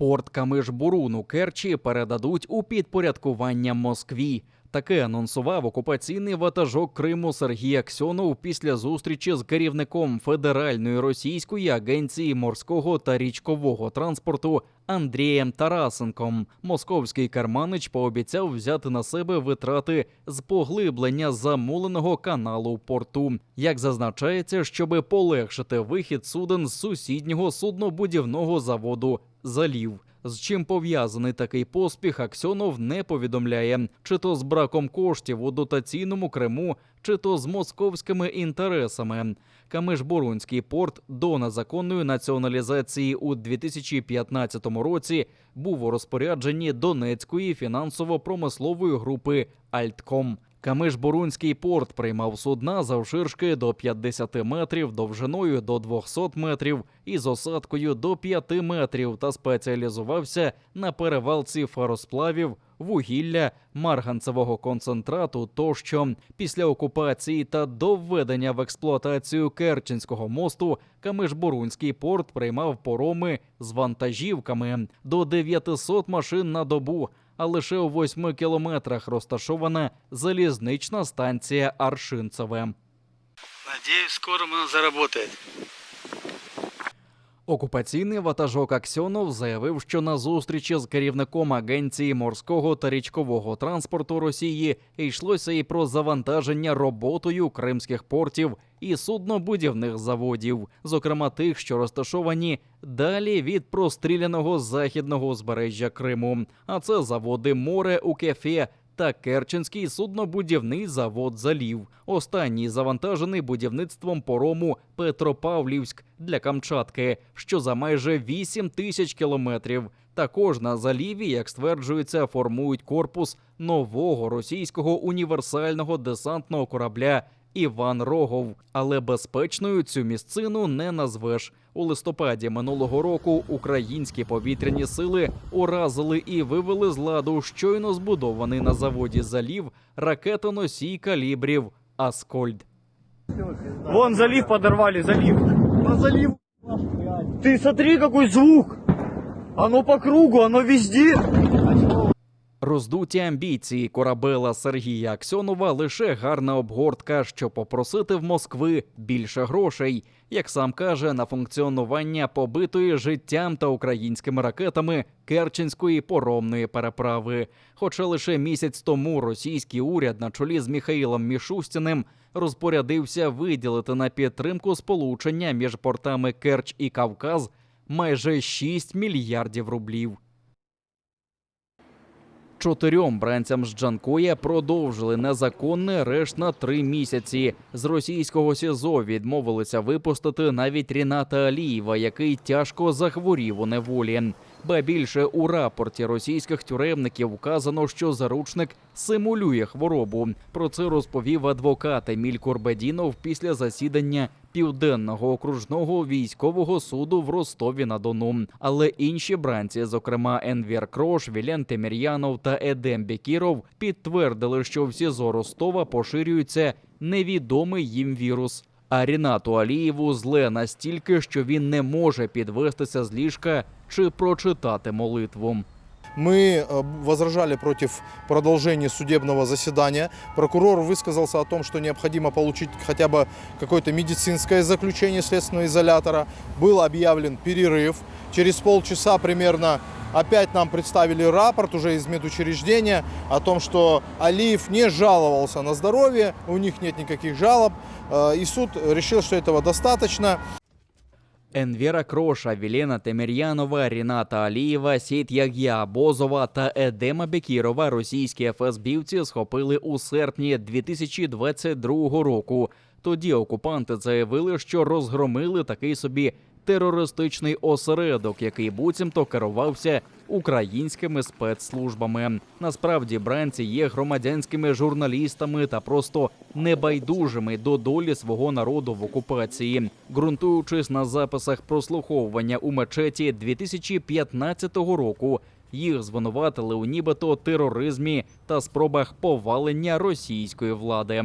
Порт Камиш-Бурун Керчі передадуть у підпорядкування Москві. Таке анонсував окупаційний ватажок Криму Сергій Аксьонов після зустрічі з керівником Федеральної російської агенції морського та річкового транспорту Андрієм Тарасенком. Московський карманич пообіцяв взяти на себе витрати з поглиблення замуленого каналу порту. Як зазначається, щоби полегшити вихід суден з сусіднього суднобудівного заводу залів. З чим пов'язаний такий поспіх, Аксьонов не повідомляє, чи то з браком коштів у дотаційному Криму, чи то з московськими інтересами. Камиш-Бурунський порт до незаконної націоналізації у 2015 році був у розпорядженні Донецької фінансово-промислової групи Альтком. Камиш-Бурунський порт приймав судна завширшки до 50 метрів, довжиною до 200 метрів і з осадкою до 5 метрів та спеціалізувався на перевалці фаросплавів, вугілля, марганцевого концентрату тощо. Після окупації та до введення в експлуатацію Керченського мосту Камиш-Бурунський порт приймав пороми з вантажівками до 900 машин на добу а лише у восьми кілометрах розташована залізнична станція Аршинцеве. Надіюсь, скоро вона заработает. Окупаційний ватажок Аксьонов заявив, що на зустрічі з керівником агенції морського та річкового транспорту Росії йшлося і про завантаження роботою кримських портів і суднобудівних заводів, зокрема тих, що розташовані далі від простріляного західного узбережжя Криму. А це заводи море у кефе. Та Керченський суднобудівний завод залів. Останній завантажений будівництвом порому Петропавлівськ для Камчатки, що за майже 8 тисяч кілометрів. Також на заліві, як стверджується, формують корпус нового російського універсального десантного корабля Іван Рогов. Але безпечною цю місцину не назвеш. У листопаді минулого року українські повітряні сили уразили і вивели з ладу щойно збудований на заводі залів ракетоносій калібрів Аскольд. Вон залив подорвали, залив. на залів Ты смотри, какой звук. Оно по кругу, оно везде. Роздуті амбіції корабела Сергія Аксьонова лише гарна обгортка, щоб попросити в Москви більше грошей, як сам каже, на функціонування побитої життям та українськими ракетами Керченської поромної переправи. Хоча лише місяць тому російський уряд на чолі з Міхаїлом Мішустіним розпорядився виділити на підтримку сполучення між портами Керч і Кавказ майже 6 мільярдів рублів. Чотирьом бранцям з Джанкоя продовжили незаконний арешт на три місяці. З російського СІЗО відмовилися випустити навіть Ріната Алієва, який тяжко захворів у неволі. Ба більше у рапорті російських тюремників вказано, що заручник симулює хворобу. Про це розповів адвокат Еміль Курбедінов після засідання південного окружного військового суду в Ростові на Дону. Але інші бранці, зокрема Енвір Крош, Вілен Темір'янов та Едем Бекіров, підтвердили, що в СІЗО Ростова поширюється невідомий їм вірус. А Рінату Алієву зле настільки, що він не може підвестися з ліжка чи прочитати молитву. Мы э, возражали против продолжения судебного заседания. Прокурор высказался о том, что необходимо получить хотя бы какое-то медицинское заключение следственного изолятора. Был объявлен перерыв. Через полчаса примерно опять нам представили рапорт уже из медучреждения о том, что Алиев не жаловался на здоровье, у них нет никаких жалоб. Э, И суд решил, что этого достаточно. Енвіра Кроша, Вілена Темір'янова, Ріната Алієва, Сіт Яг'я та Едема Бекірова російські ФСБівці схопили у серпні 2022 року. Тоді окупанти заявили, що розгромили такий собі терористичний осередок, який буцімто керувався українськими спецслужбами. Насправді бранці є громадянськими журналістами та просто небайдужими до долі свого народу в окупації, ґрунтуючись на записах прослуховування у мечеті 2015 року. Їх звинуватили у нібито тероризмі та спробах повалення російської влади.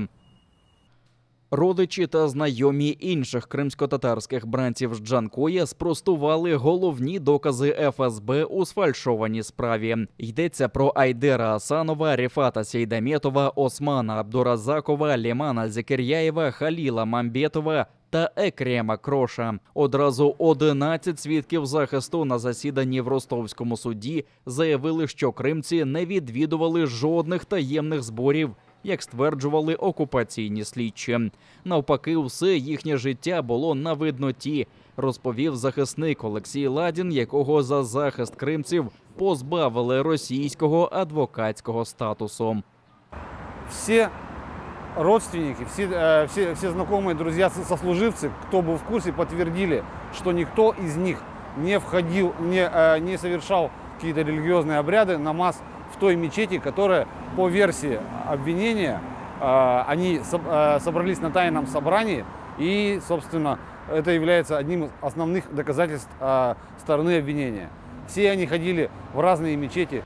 Родичі та знайомі інших кримсько-татарських бранців Джанкоя спростували головні докази ФСБ у сфальшованій справі. Йдеться про Айдера Асанова, Ріфата Сейдаметова, Османа Абдуразакова, Лімана Зекеряєва, Халіла Мамбетова. Та Екрема Кроша одразу 11 свідків захисту на засіданні в ростовському суді заявили, що кримці не відвідували жодних таємних зборів як стверджували окупаційні слідчі. Навпаки, все їхнє життя було на видноті, розповів захисник Олексій Ладін, якого за захист кримців позбавили російського адвокатського статусу. все родственники, все, э, все, все знакомые, друзья, со- сослуживцы, кто был в курсе, подтвердили, что никто из них не входил, не, э, не совершал какие-то религиозные обряды, намаз В той мечети, которая по версии обвинения, э, они э, собрались на тайном собрании, и, собственно, это является одним из основных доказательств э, стороны обвинения. Все они ходили в разные мечети,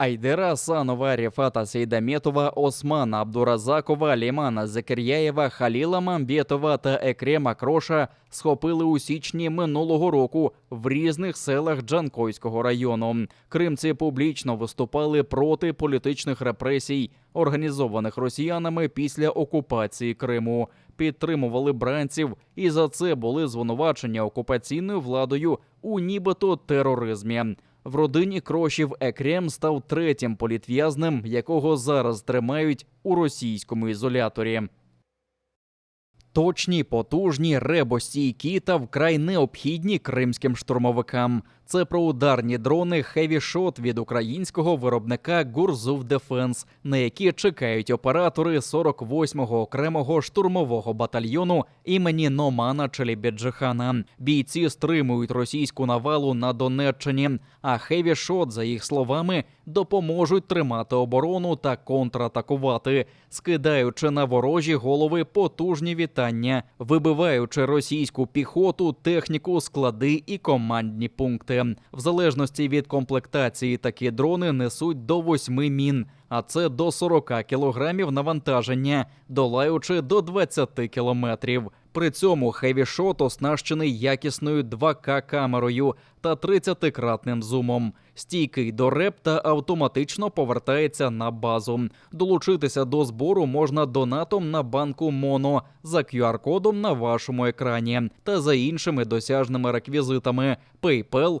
Айдера Асанова, Рефата Сейдаметова, Османа Абдуразакова, Лімана Закиряєва, Халіла Мамбетова та Екрема Кроша схопили у січні минулого року в різних селах Джанкойського району. Кримці публічно виступали проти політичних репресій, організованих росіянами після окупації Криму. Підтримували бранців, і за це були звинувачення окупаційною владою у нібито тероризмі. В родині Крошів Екрем став третім політв'язнем, якого зараз тримають у російському ізоляторі. Точні, потужні, ребостійкі та вкрай необхідні кримським штурмовикам. Це про ударні дрони Shot від українського виробника Гурзув Дефенс, на які чекають оператори 48-го окремого штурмового батальйону імені Номана Челібіджихана. Бійці стримують російську навалу на Донеччині, а Shot, за їх словами, допоможуть тримати оборону та контратакувати, скидаючи на ворожі голови потужні вітання, вибиваючи російську піхоту, техніку, склади і командні пункти. В залежності від комплектації такі дрони несуть до 8 мін, а це до 40 кілограмів навантаження, долаючи до 20 кілометрів. При цьому хевішот оснащений якісною 2К камерою та 30-кратним зумом. Стійкий до реп та автоматично повертається на базу. Долучитися до збору можна донатом на банку Моно за QR-кодом на вашому екрані та за іншими досяжними реквізитами PayPal